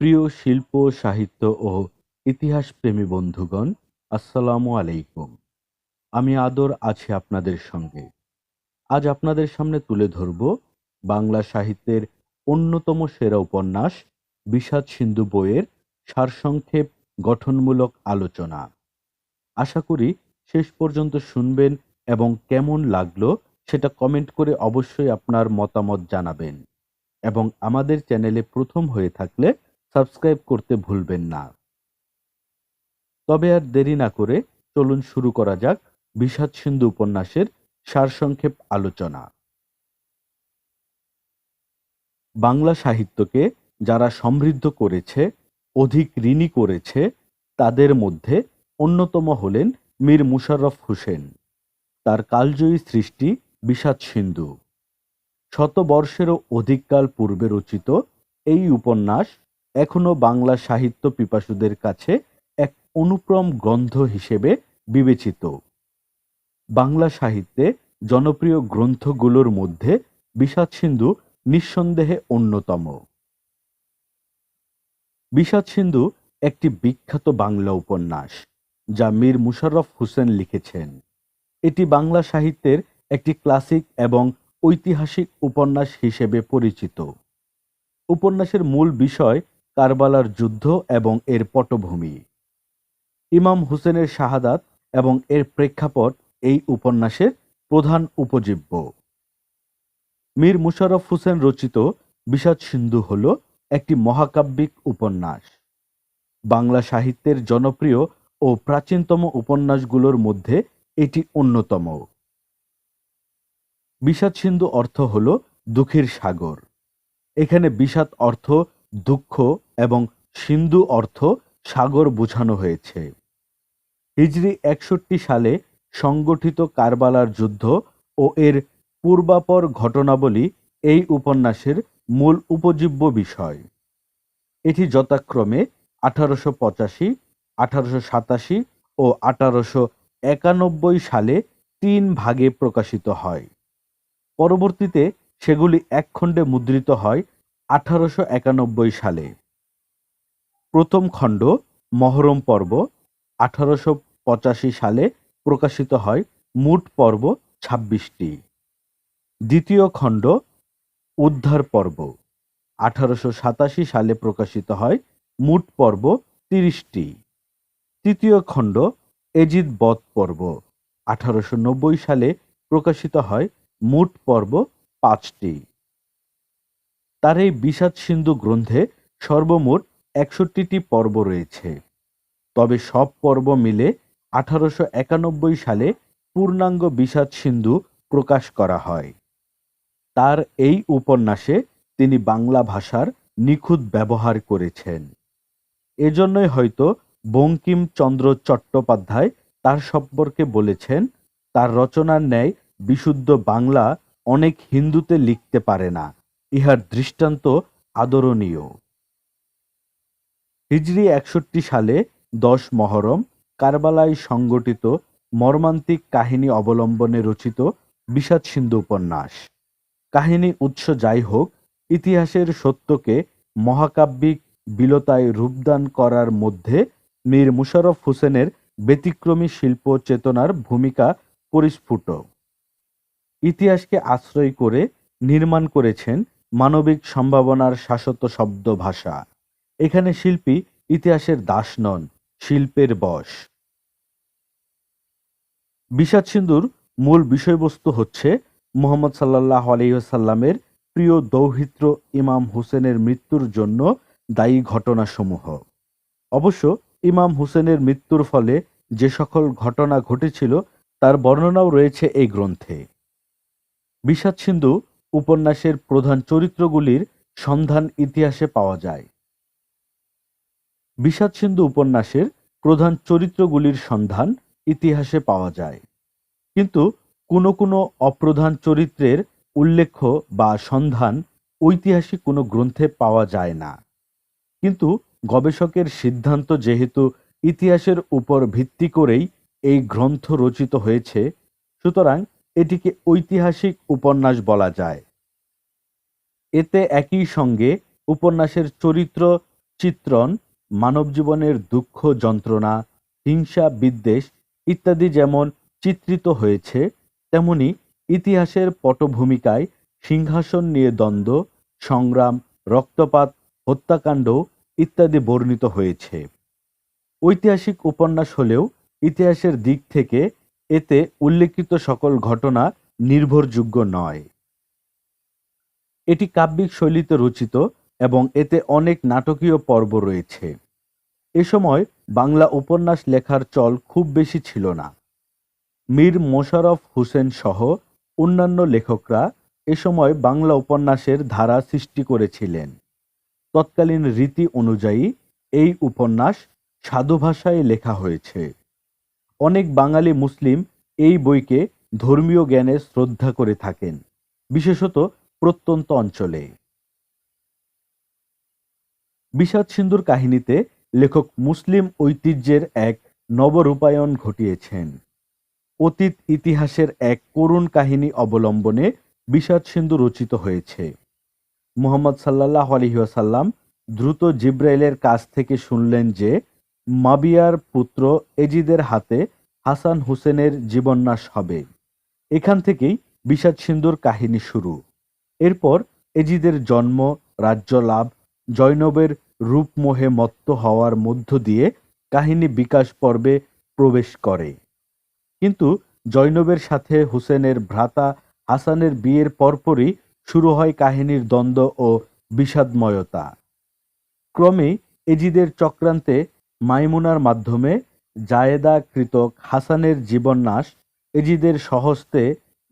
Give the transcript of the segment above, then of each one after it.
প্রিয় শিল্প, সাহিত্য ও ইতিহাসপ্রেমী বন্ধুগণ, আসসালামু আলাইকুম। আমি আদর আছি আপনাদের সঙ্গে। আজ আপনাদের সামনে তুলে ধরব বাংলা সাহিত্যের অন্যতম সেরা উপন্যাস বিষাদ সিন্ধু বইয়ের সারসংক্ষেপ গঠনমূলক আলোচনা। আশা করি শেষ পর্যন্ত শুনবেন এবং কেমন লাগল সেটা কমেন্ট করে অবশ্যই আপনার মতামত জানাবেন এবং আমাদের চ্যানেলে প্রথম হয়ে থাকলে সাবস্ক্রাইব করতে ভুলবেন না। তবে আর দেরি না করে চলুন শুরু করা যাক বিষাদ সিন্ধু উপন্যাসের সারসংক্ষেপ আলোচনা। বাংলা সাহিত্যকে যারা সমৃদ্ধ করেছে, অধিক ঋণী করেছে, তাদের মধ্যে অন্যতম হলেন মীর মুশারফ হোসেন। তার কালজয়ী সৃষ্টি বিষাদ সিন্ধু। শতবর্ষেরও অধিককাল পূর্বে রচিত এই উপন্যাস এখনও বাংলা সাহিত্য পিপাসুদের কাছে এক অনুপ্রম গ্রন্থ হিসেবে বিবেচিত। বাংলা সাহিত্যে জনপ্রিয় গ্রন্থগুলোর মধ্যে বিষাদ সিন্ধু নিঃসন্দেহে অন্যতম। বিষাদ সিন্ধু একটি বিখ্যাত বাংলা উপন্যাস, যা মীর মুশাররফ হোসেন লিখেছেন। এটি বাংলা সাহিত্যের একটি ক্লাসিক এবং ঐতিহাসিক উপন্যাস হিসেবে পরিচিত। উপন্যাসের মূল বিষয় কারবালার যুদ্ধ এবং এর পটভূমি। ইমাম হুসেনের শাহাদাত এবং এর প্রেক্ষাপট এই উপন্যাসের প্রধান উপজীব্য। মীর মুশারফ হোসেন রচিত বিষাদ সিন্ধু হল একটি মহাকাব্যিক উপন্যাস। বাংলা সাহিত্যের জনপ্রিয় ও প্রাচীনতম উপন্যাসগুলোর মধ্যে এটি অন্যতম। বিষাদ সিন্ধু অর্থ হল দুঃখের সাগর। এখানে বিষাদ অর্থ দুঃখ এবং সিন্ধু অর্থ সাগর বোঝানো হয়েছে। হিজরি একষট্টি সালে সংগঠিত কারবালার যুদ্ধ ও এর পূর্বাপর ঘটনাবলী এই উপন্যাসের মূল উপজীব্য বিষয়। এটি যথাক্রমে আঠারোশো পঁচাশি, আঠারোশো সাতাশি ও আঠারোশো একানব্বই সালে তিন ভাগে প্রকাশিত হয়। পরবর্তীতে সেগুলি এক খণ্ডে মুদ্রিত হয় আঠারোশো একানব্বই সালে। প্রথম খণ্ড, মহরম পর্ব, আঠারোশো পঁচাশি সালে প্রকাশিত হয় মুট পর্ব ছাব্বিশটি। দ্বিতীয় খণ্ড, উদ্ধার পর্ব, আঠারোশো সাতাশি সালে প্রকাশিত হয় মুট পর্ব তিরিশটি। তৃতীয় খণ্ড, এজিদ বধ পর্ব, আঠারোশো নব্বই সালে প্রকাশিত হয় মুট পর্ব পাঁচটি। তার এই বিষাদ সিন্ধু গ্রন্থে সর্বমোট একষট্টিটি পর্ব রয়েছে। তবে সব পর্ব মিলে আঠারোশো একানব্বই সালে পূর্ণাঙ্গ বিষাদ সিন্ধু প্রকাশ করা হয়। তার এই উপন্যাসে তিনি বাংলা ভাষার নিখুঁত ব্যবহার করেছেন। এজন্যই হয়তো বঙ্কিমচন্দ্র চট্টোপাধ্যায় তার সম্পর্কে বলেছেন, তার রচনার ন্যায় বিশুদ্ধ বাংলা অনেক হিন্দুতে লিখতে পারে না। ইহার দৃষ্টান্ত আদরণীয়। হিজরি একষট্টি সালে দশ মহরম, কারবালায় সংগঠিত মর্মান্তিক কাহিনী অবলম্বনে রচিত বিষাদ সিন্ধু উপন্যাস। কাহিনী উৎস যাই হোক, ইতিহাসের সত্যকে মহাকাব্যিক বিলতায় রূপদান করার মধ্যে মীর মুশারফ হোসেনের ব্যতিক্রমী শিল্প চেতনার ভূমিকা পরিস্ফুট। ইতিহাসকে আশ্রয় করে নির্মাণ করেছেন মানবিক সম্ভাবনার শাশ্বত শব্দ ভাষা। এখানে শিল্পী ইতিহাসের দাস নন, শিল্পের বশ। বিষাদ সিন্ধুর মূল বিষয়বস্তু হচ্ছে মোহাম্মদ সাল্লাহ আলহিসাল্লামের প্রিয় দৌহিত্র ইমাম হুসেনের মৃত্যুর জন্য দায়ী ঘটনাসমূহ। অবশ্য ইমাম হুসেনের মৃত্যুর ফলে যে সকল ঘটনা ঘটেছিল, তার বর্ণনাও রয়েছে এই গ্রন্থে। বিষাদ সিন্ধু উপন্যাসের প্রধান চরিত্রগুলির সন্ধান ইতিহাসে পাওয়া যায়। বিষাদ সিন্ধু উপন্যাসের প্রধান চরিত্রগুলির সন্ধান ইতিহাসে পাওয়া যায়। কিন্তু কোনো কোনো অপ্রধান চরিত্রের উল্লেখ্য বা সন্ধান ঐতিহাসিক কোনো গ্রন্থে পাওয়া যায় না। কিন্তু গবেষকের সিদ্ধান্ত যেহেতু ইতিহাসের উপর ভিত্তি করেই এই গ্রন্থ রচিত হয়েছে, সুতরাং এটিকে ঐতিহাসিক উপন্যাস বলা যায়। এতে একই সঙ্গে উপন্যাসের চরিত্র, চিত্রণ মানব জীবনের দুঃখ, যন্ত্রণা, হিংসা, বিদ্বেষ ইত্যাদি যেমন চিত্রিত হয়েছে, তেমনি ইতিহাসের পটভূমিকায় সিংহাসন নিয়ে দ্বন্দ্ব, সংগ্রাম, রক্তপাত, হত্যাকাণ্ড ইত্যাদি বর্ণিত হয়েছে। ঐতিহাসিক উপন্যাস হলেও ইতিহাসের দিক থেকে এতে উল্লেখিত সকল ঘটনা নির্ভরযোগ্য নয়। এটি কাব্যিক শৈলীতে রচিত এবং এতে অনেক নাটকীয় পর্ব রয়েছে। এ সময় বাংলা উপন্যাস লেখার চল খুব বেশি ছিল না। মীর মোশাররফ হোসেন সহ অন্যান্য লেখকরা এ সময় বাংলা উপন্যাসের ধারা সৃষ্টি করেছিলেন। তৎকালীন রীতি অনুযায়ী এই উপন্যাস সাধু ভাষায় লেখা হয়েছে। অনেক বাঙালি মুসলিম এই বইকে ধর্মীয় জ্ঞানে শ্রদ্ধা করে থাকেন, বিশেষত প্রত্যন্ত অঞ্চলে। বিষাদ সিন্ধুর কাহিনীতে লেখক মুসলিম ঐতিহ্যের এক নবরূপায়ণ ঘটিয়েছেন। অতীত ইতিহাসের এক করুণ কাহিনী অবলম্বনে বিষাদ সিন্ধু রচিত হয়েছে। মোহাম্মদ সাল্লাহ আলহিহাসাল্লাম দ্রুত জিব্রাইলের কাছ থেকে শুনলেন যে মাবিয়ার পুত্র এজিদের হাতে হাসান হুসেনের জীবন্যাস হবে। এখান থেকেই বিষাদ সিন্ধুর কাহিনী শুরু। এরপর এজিদের জন্ম, রাজ্য লাভ জৈনবের রূপমোহে মত্ত হওয়ার মধ্য দিয়ে কাহিনী বিকাশ পর্বে প্রবেশ করে। কিন্তু জৈনবের সাথে হুসেনের ভ্রাতা হাসানের বিয়ের পরপরই শুরু হয় কাহিনীর দ্বন্দ্ব ও বিষাদময়তা। ক্রমেই এজিদের চক্রান্তে মাইমুনার মাধ্যমে জায়েদা কৃতক হাসানের জীবন্যাস এজিদের সহস্তে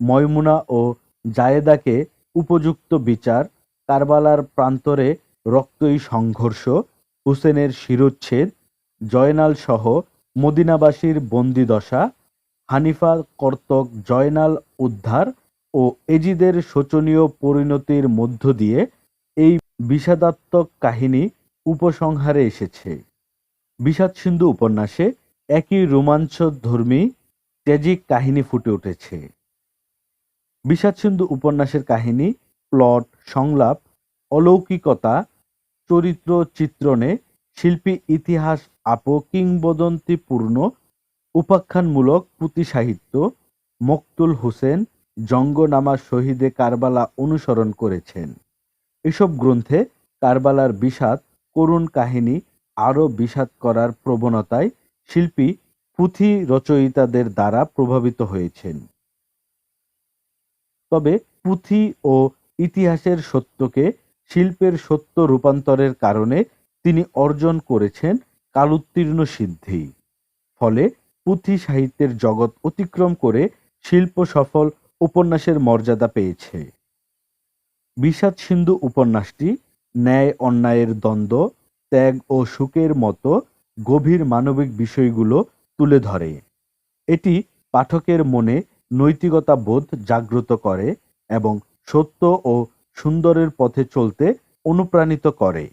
ময়মুনা ও জায়েদাকে উপযুক্ত বিচার, কারবালার প্রান্তরে রক্তই সংঘর্ষ, হুসেনের শিরোচ্ছেদ, জয়নাল সহ মদিনাবাসীর বন্দিদশা, হানিফা কর্তক জয়নাল উদ্ধার ও এজিদের শোচনীয় পরিণতির মধ্য দিয়ে এই বিষাদাত্মক কাহিনী উপসংহারে এসেছে। বিষাদ সিন্ধু উপন্যাসে একই রোমাঞ্চধর্মী ট্র্যাজিক কাহিনী ফুটে উঠেছে। বিষাদ সিন্ধু উপন্যাসের কাহিনী, প্লট, সংলাপ, অলৌকিকতা, চরিত্র চিত্রণে শিল্পী ইতিহাস আপ কিংবদন্তিপূর্ণ, উপাখ্যানমূলক পুঁথি সাহিত্য মকতুল হোসেন জঙ্গনামা শহীদে কারবালা অনুসরণ করেছেন। এসব গ্রন্থে কারবালার বিষাদ, করুণ কাহিনী আরও বিষাদ করার প্রবণতায় শিল্পী পুঁথি রচয়িতাদের দ্বারা প্রভাবিত হয়েছেন। তবে পুঁথি ও ইতিহাসের সত্যকে শিল্পের সত্য রূপান্তরের কারণে তিনি অর্জন করেছেন কালোত্তীর্ণ সিদ্ধি। ফলে পুঁথি সাহিত্যের জগৎ অতিক্রম করে শিল্প সফল উপন্যাসের মর্যাদা পেয়েছে। বিষাদ সিন্ধু উপন্যাসটি ন্যায় অন্যায়ের দ্বন্দ্ব ত্যাগ ও সুখের মতো গভীর মানবিক বিষয়গুলো তুলে ধরে। এটি পাঠকের মনে নৈতিকতা বোধ জাগ্রত করে এবং সত্য ও সুন্দরের পথে চলতে অনুপ্রাণিত করে।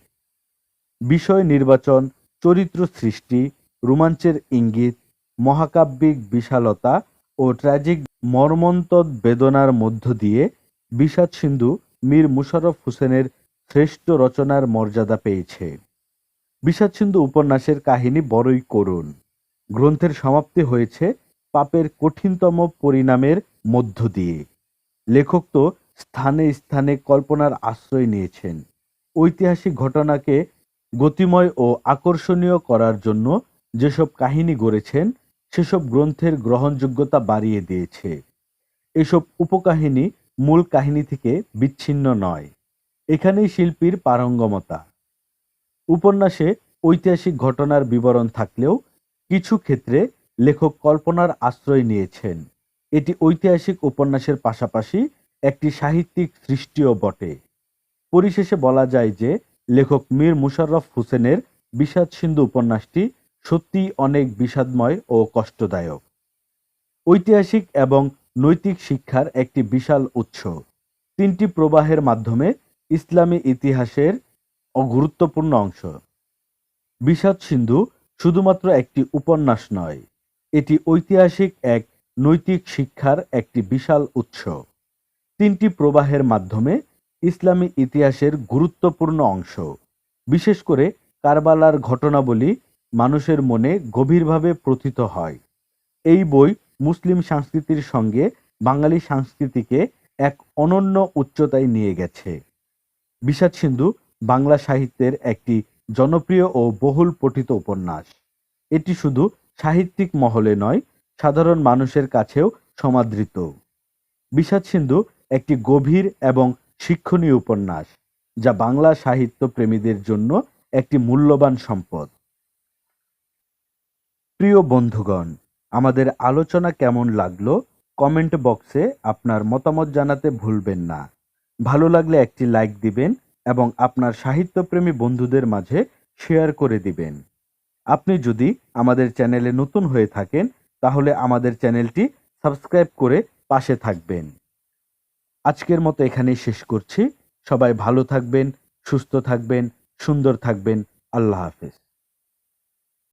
বিষয় নির্বাচন, চরিত্র সৃষ্টি, রোমাঞ্চের ইঙ্গিত, মহাকাব্যিক বিশালতা ও ট্র্যাজিক মর্মন্তদ বেদনার মধ্য দিয়ে বিষাদ সিন্ধু মীর মুশারফ হোসেনের শ্রেষ্ঠ রচনার মর্যাদা পেয়েছে। বিষাদ সিন্ধু উপন্যাসের কাহিনী বড়ই করুণ। গ্রন্থের সমাপ্তি হয়েছে পাপের কঠিনতম পরিণামের মধ্য দিয়ে। লেখক তো স্থানে স্থানে কল্পনার আশ্রয় নিয়েছেন। ঐতিহাসিক ঘটনাকে গতিময় ও আকর্ষণীয় করার জন্য যেসব কাহিনী গড়েছেন, সেসব গ্রন্থের গ্রহণযোগ্যতা বাড়িয়ে দিয়েছে। এসব উপকাহিনী মূল কাহিনী থেকে বিচ্ছিন্ন নয়। এখানেই শিল্পীর পারঙ্গমতা। উপন্যাসে ঐতিহাসিক ঘটনার বিবরণ থাকলেও কিছু ক্ষেত্রে লেখক কল্পনার আশ্রয় নিয়েছেন। এটি ঐতিহাসিক উপন্যাসের পাশাপাশি একটি সাহিত্যিক সৃষ্টিও বটে। পরিশেষে বলা যায় যে লেখক মীর মুশাররফ হোসেনের বিষাদ সিন্ধু উপন্যাসটি সত্যিই অনেক বিষাদময় ও কষ্টদায়ক। ঐতিহাসিক এবং নৈতিক শিক্ষার একটি বিশাল উৎস। তিনটি প্রবাহের মাধ্যমে ইসলামী ইতিহাসের অগুরুত্বপূর্ণ অংশ। বিষাদ সিন্ধু শুধুমাত্র একটি উপন্যাস নয়, এটি ঐতিহাসিক এক নৈতিক শিক্ষার একটি বিশাল উৎস। তিনটি প্রবাহের মাধ্যমে ইসলামী ইতিহাসের গুরুত্বপূর্ণ অংশ, বিশেষ করে কারবালার ঘটনাবলী মানুষের মনে গভীরভাবে প্রথিত হয়। এই বই মুসলিম সংস্কৃতির সঙ্গে বাঙালি সংস্কৃতিকে এক অনন্য উচ্চতায় নিয়ে গেছে। বিষাদ সিন্ধু বাংলা সাহিত্যের একটি জনপ্রিয় ও বহুল পঠিত উপন্যাস। এটি শুধু সাহিত্যিক মহলে নয়, সাধারণ মানুষের কাছেও সমাদৃত। বিষাদ সিন্ধু একটি গভীর এবং শিক্ষণীয় উপন্যাস, যা বাংলা সাহিত্য প্রেমীদের জন্য একটি মূল্যবান সম্পদ। প্রিয় বন্ধুগণ, আমাদের আলোচনা কেমন লাগল? কমেন্ট বক্সে আপনার মতামত জানাতে ভুলবেন না। ভালো লাগলে একটি লাইক দিবেন এবং আপনার সাহিত্যপ্রেমী বন্ধুদের মাঝে শেয়ার করে দিবেন। আপনি যদি আমাদের চ্যানেলে নতুন হয়ে থাকেন, তাহলে আমাদের চ্যানেলটি সাবস্ক্রাইব করে পাশে থাকবেন। আজকের মতো এখানেই শেষ করছি। সবাই ভালো থাকবেন, সুস্থ থাকবেন, সুন্দর থাকবেন। আল্লাহ হাফেজ।